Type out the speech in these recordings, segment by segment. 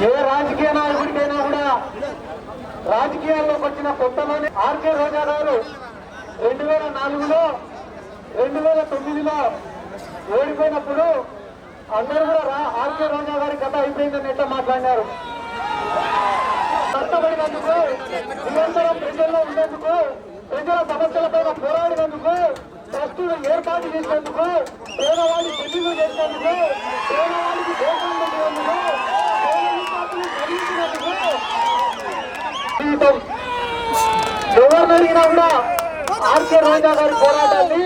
ఏ రాజకీయ నాయకుడికైనా కూడా రాజకీయాల్లోకి వచ్చిన కొత్తలోనే ఆర్కే రోజా గారు రెండు వేల నాలుగులో రెండు వేల తొమ్మిదిలో ఓడిపోయినప్పుడు అందరూ కూడా రా- ఆర్కే రోజా గారి కథ అయిపోయిందని ఎట్లా మాట్లాడినారు? కష్టపడినందుకు నిరంతరం ప్రజల్లో ఉండేందుకు ప్రజల సమస్యలపైన పోరాడినందుకు ట్రస్టులు ఏర్పాటు చేసినందుకు పేదవాడి పెళ్ళిళ్ళు చేసినందుకు పేదవాడికి దేశం పెట్టినందుకు జీవితం ఎవరిని అడిగినా కూడా ఆర్కే రాజా గారి పోరాటాన్ని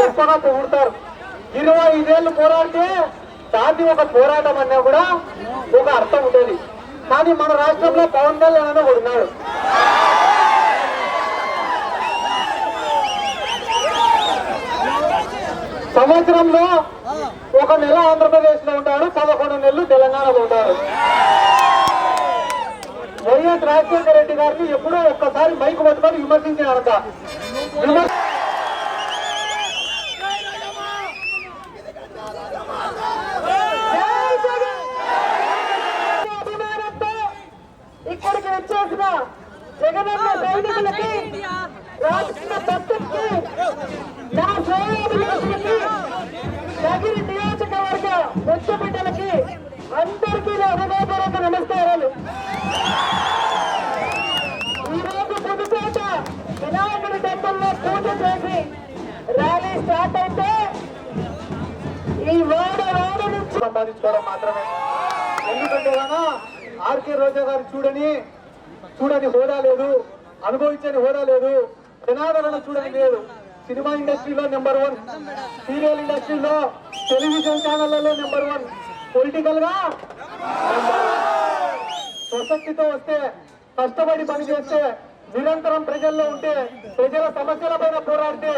గొప్పగా పొగుడతారు. ఇరవై ఐదేళ్ళు పోరాడితే దాన్ని ఒక పోరాటం అన్నా కూడా ఒక అర్థం ఉండేది. కానీ మన రాష్ట్రంలో పవన్ కళ్యాణ్ అని ఒకడు ఉన్నాడు. సంవత్సరంలో ఒక నెల ఆంధ్రప్రదేశ్లో ఉంటాడు పదకొండు నెలలు తెలంగాణలో ఉంటాడు. వైఎస్ రాజశేఖర రెడ్డి గారిని ఎప్పుడో ఒక్కసారి మైకు పట్టుకొని విమర్శించినారట. విమర్శ ర్యాలీ స్టార్ట్ అయితే ఈ వాడ వాడ నుంచి సంపాదించుకోవడం మాత్రమే. ఎందుకంటే గానా ఆర్కే రోజా గారు చూడని చూడని హోదా లేదు అనుభవించని హోదా లేదు జనాదరణ చూడని లేదు. సినిమా ఇండస్ట్రీలో నెంబర్ వన్ సీరియల్ ఇండస్ట్రీలో టెలివిజన్ ఛానళ్ళలో నెంబర్ వన్ పొలిటికల్గా ప్రసక్తితో వస్తే కష్టపడి పనిచేస్తే నిరంతరం ప్రజల్లో ఉంటే ప్రజల సమస్యల పైన పోరాడితే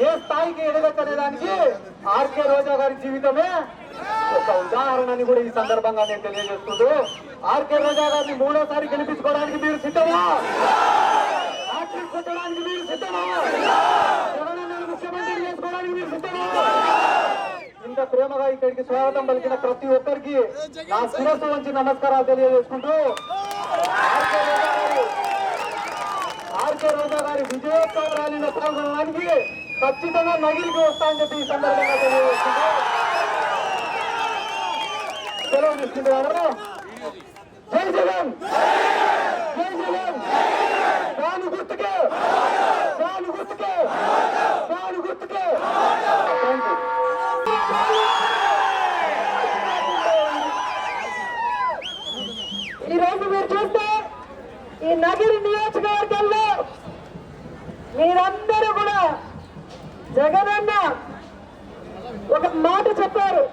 ఏ స్థాయికి ఎడగచ్చనే దానికి ఆర్కే రోజా గారి జీవితమే ఒక ఉదాహరణని కూడా ఈ సందర్భంగా నేను తెలియజేస్తుంటూ ఆర్కే రోజా గారిని మూడోసారి గెలిపించుకోవడానికి మీరు సిద్ధమా? కొట్టడానికి మీరు సిద్ధమా? ముఖ్యమంత్రి చేసుకోవడానికి మీరు సిద్ధమా? ఇంత ప్రేమగా ఇక్కడికి స్వాగతం పలికిన ప్రతి ఒక్కరికి నా శిరస్సు వంచి నమస్కారాలు తెలియజేసుకుంటూ ఆర్కే రోజా గారి ఆర్కే రోజా గారి విజయోత్సవ ర్యాలీలో పాల్గొనడానికి ఖచ్చితంగా నగిరికి వస్తామని చెప్పి ఈ సందర్భంగా తెలియజేస్తుంది సెలవు తీసుకుంటున్నాను జై జగన్! జగనన్న ఒక మాట చెప్పారు.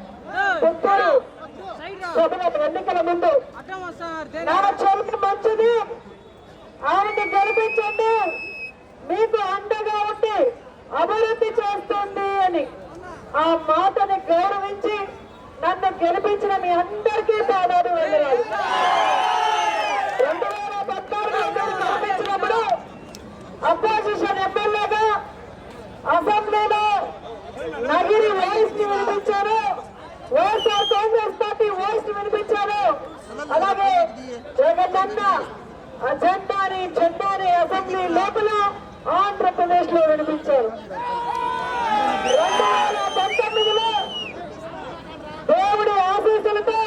ఎన్నికల ముందు. నా చెల్లి మంచిది. ఆమెను గెలిపించండి. మీకు అండగా ఉండి అభివృద్ధి చేస్తుంది అని ఆ మాటని గౌరవించి నన్ను గెలిపించిన మీ అందరికీ వెళ్ళాలి రెండు వేల పద్నాలుగు అపోజిషన్ ఎమ్మెల్యేగా నగిరి వాయిస్ని వినిపించారు. వైఎస్ఆర్ కాంగ్రెస్ పార్టీ వాయిస్ని వినిపించారు. అలాగే జగనన్న అజెండాని జెండాని అసెంబ్లీ లోపల ఆంధ్రప్రదేశ్లో వినిపించారు. రెండు వేల పంతొమ్మిదిలో దేవుడి ఆశీస్సులతో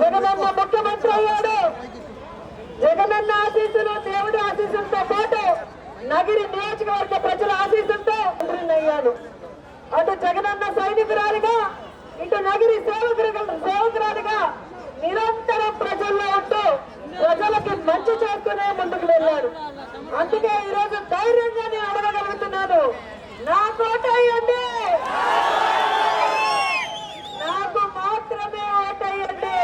జగనన్న ముఖ్యమంత్రి అయ్యాడు. జగనన్న ఆశీస్సులు దేవుడి ఆశీస్సులతో పాటు నగిరి నియోజకవర్గ ప్రజల ఆశీస్సులతో మంత్రిని అయ్యాను అటు జగనన్న సైనికురాలిగా ఇటు నగిరి సేవకురు సేవకురాలిగా నిరంతరం ప్రజల్లో ఉంటూ ప్రజలకి మంచి చేస్తూనే ముందుకు వెళ్ళారు అందుకే ఈ రోజు ధైర్యంగా నేను అడగగలుగుతున్నాను. నా కోట అయ్యండి నాకు మాత్రమే ఓటేయండి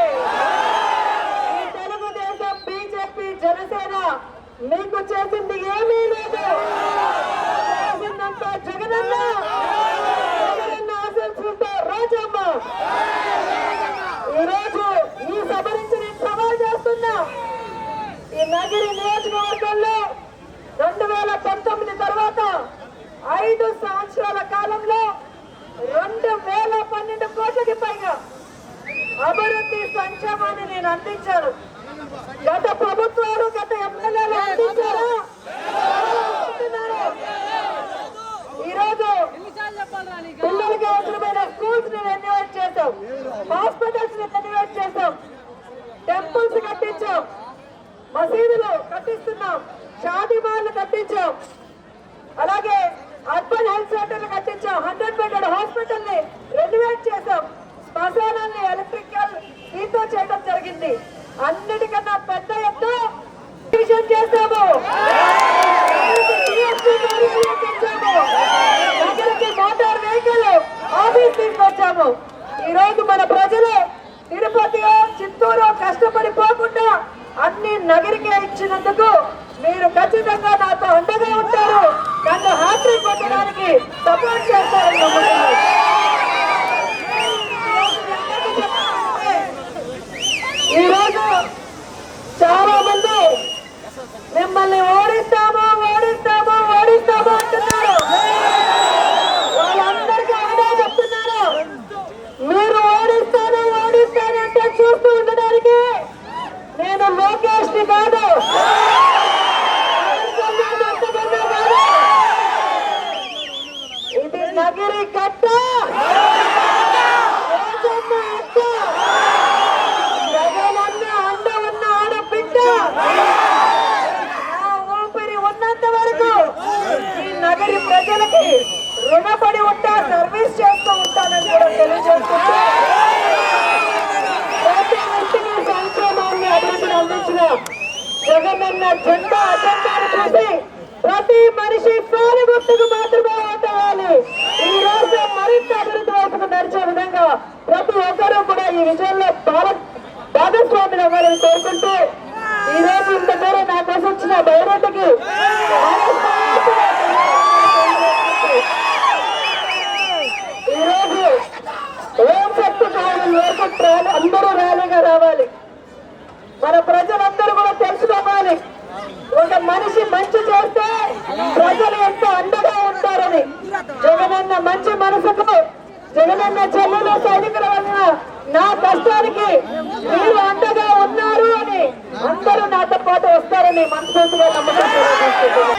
ఈ తెలుగుదేశం బీజేపీ జనసేన మీకు చేసింది ఏమీ లేదు చేసిందంతా జగనన్న జగనన్న ఆశీస్సులతో రాజమ్మ ఈరోజు ఈ నేను సవాల్ చేస్తున్నా. ఈ నగిరి నియోజకవర్గంలో రెండు వేల పంతొమ్మిది తర్వాత ఐదు సంవత్సరాల కాలంలో రెండు వేల పన్నెండు కోట్లకి పైగా అభివృద్ధి సంక్షేమాన్ని నేను అందించాను. గత ప్రభుత్వాలు గత ఎమ్మెల్యేలు అందించారు ఈరోజు పిల్లలకి అవసరమైన స్కూల్స్ని రెన్యువేట్ చేసాం హాస్పిటల్స్ని రెన్యువేట్ చేసాం టెంపుల్స్ కట్టించాం మసీదులు కట్టిస్తున్నాం. షాదీ కట్టించాం. అలాగే అర్బన్ హెల్త్ సెంటర్లు కట్టించాం. హండ్రెడ్ బెడెడ్ హాస్పిటల్ని రెన్యువేట్ చేసాం శ్మశానాన్ని ఎలక్ట్రికల్ దీంతో చేయడం జరిగింది. అన్నిటికన్నా పెద్ద ఎత్తు డివిజన్ చేశాము. మోటార్ వెహికల్ ఆఫీస్ తీసుకొచ్చాము. ఈ రోజు మన ప్రజలు తిరుపతి చిత్తూరు కష్టపడి పోకుండా అన్ని నగరికే ఇచ్చినందుకు మీరు ఖచ్చితంగా నాతో అండగా ఉంటారు నన్ను హ్యాట్రిక్ పొందడానికి సపోర్ట్ చేస్తారని నమ్ముతున్నాను. ఈ రోజు చాలా మంది మిమ్మల్ని ఓడిస్తాము లోకేష్ని కాదు. ఇది నగిరి కట్ట. ఉన్న ప్రజలకి రుణపడి ఉంటా సర్వీస్ చేస్తూ ఉంటానని కూడా తెలుసు ప్రతి వ్యక్తికి సంక్షేమాన్ని అభివృద్ధిని అందించిన జగనన్న జెండా అజెండాను చూసి ప్రతి మనిషి పేరు గుర్తుకు మాత్రమే ఓటేయాలి ఈ రోజు మరింత అభివృద్ధి వైపుకు నడిచే విధంగా ప్రతి ఒక్కరూ కూడా ఈ విజయంలో భారత్ భాగస్వామిని అవ్వాలని కోరుకుంటూ ఈ రోజు ఇంత దూరం నా కోసం వచ్చిన బైరోటికి ఈరోజు ఓం శక్తి కావాలి అందరూ ర్యాలీగా రావాలి. మన ప్రజలందరూ 頑張ってください。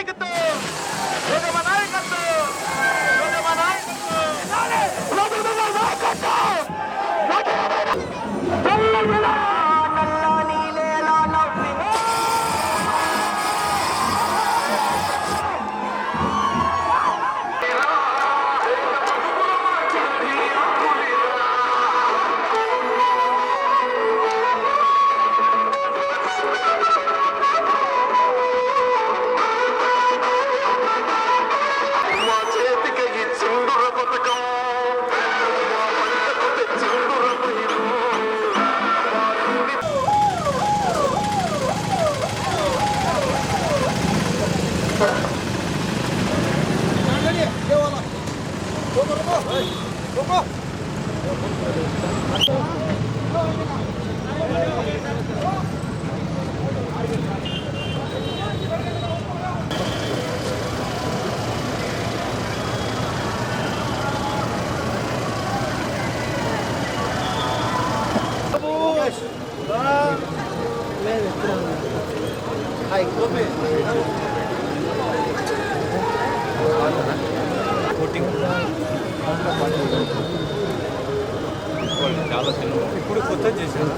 ఇప్పుడు కొత్త చేశారు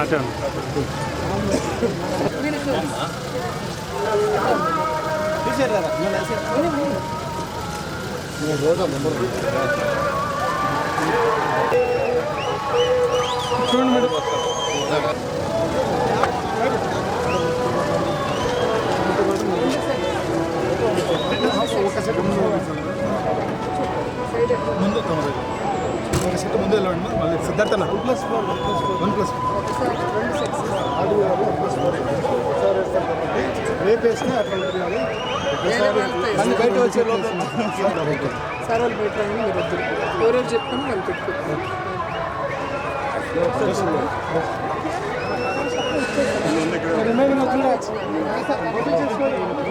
అటన్ చూడండి మేడం ముందు తొమ్మిది ఒక సెట్ ముందు వెళ్ళండి మళ్ళీ Siddhartha one plus one plus రేపు వేస్తే అట్లా ఉంటుంది కానీ బయట వచ్చే లోపల సార్. వాళ్ళు బయట మీరు వద్దు ఎవరెవరు చెప్తాను వాళ్ళు పెట్టుకుంటారు రిమైనింగ్